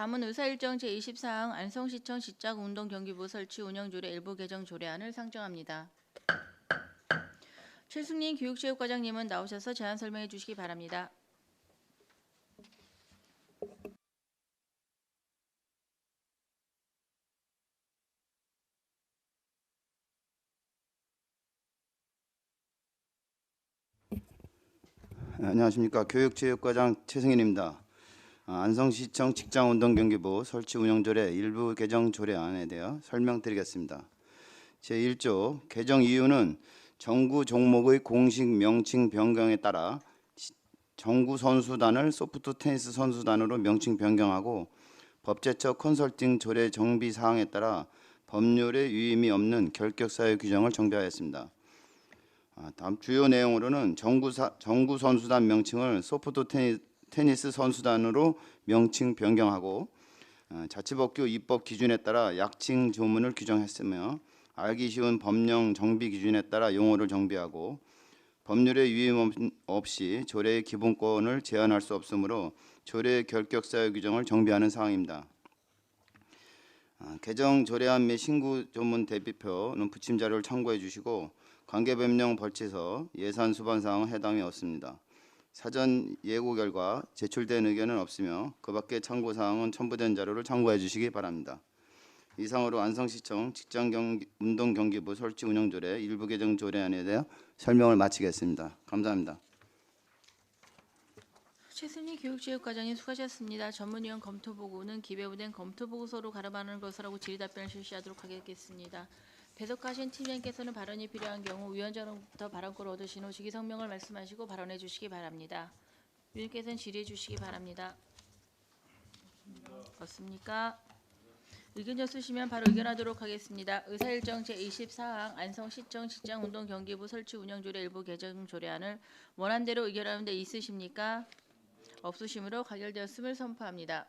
다음은 의사일정 제24항 안성시청 시작운동 경기부 설치 운영조례 일부 개정 조례안을 상정합니다. 최승린 교육체육과장님은 나오셔서 제안 설명해 주시기 바랍니다. 네, 안녕하십니까 교육체육과장 최승인입니다. 아, 안성시청 직장운동경기부 설치 운영조례 일부 개정 조례안에 대해 설명드리겠습니다. 제1조 개정 이유는 정구 종목의 공식 명칭 변경에 따라 시- 정구 선수단을 소프트 테니스 선수단으로 명칭 변경하고 법제처 컨설팅 조례 정비 사항에 따라 법률에 유임이 없는 결격 사유 규정을 정비하였습니다. 아, 다음 주요 내용으로는 정구 사, 정구 선수단 명칭을 소프트 테니, 테니스 선수단으로 명칭 변경하고 어, 자치법규 입법 기준에 따라 약칭 조문을 규정했으며 알기 쉬운 법령 정비 기준에 따라 용어를 정비하고 법률에 유임 없- 없이 조례의 기본권을 제한할 수 없으므로 조례 결격 사유 규정을 정비하는 사항입니다. 아, 개정 조례안 및 신구 조문 대비표는 부침 자료를 참고해 주시고 관계 변경 벌치서 예산 수반 사항은 해당이 없습니다. 사전 예고 결과 제출된 의견은 없으며 그 밖의 참고 사항은 첨부된 자료를 참고해 주시기 바랍니다. 이상으로 안성시청 직장운동경기부 설치 운영조례 일부 개정 조례안에 대해 설명을 마치겠습니다. 감사합니다. 최승희 교육체육과장님 수고하셨습니다. 전문위원 검토보고는 기재부된 검토보고서로 가름하는 것이라고 질의답변을 실시하도록 하겠습니다. 배석하신 팀장님께서는 발언이 필요한 경우 위원장으로부터 발언권을 얻으신 후 직위 성명을 말씀하시고 발언해 주시기 바랍니다. 위원께서는 질의해 주시기 바랍니다. 없습니까? 의견 없으시면 바로 의견하도록 하겠습니다. 의사일정 제24항 안성시청 직장운동 경기부 설치 운영조례 일부 개정 조례안을 원안대로 의결하는 데 있으십니까? 없으시므로 가결되었음을 선포합니다.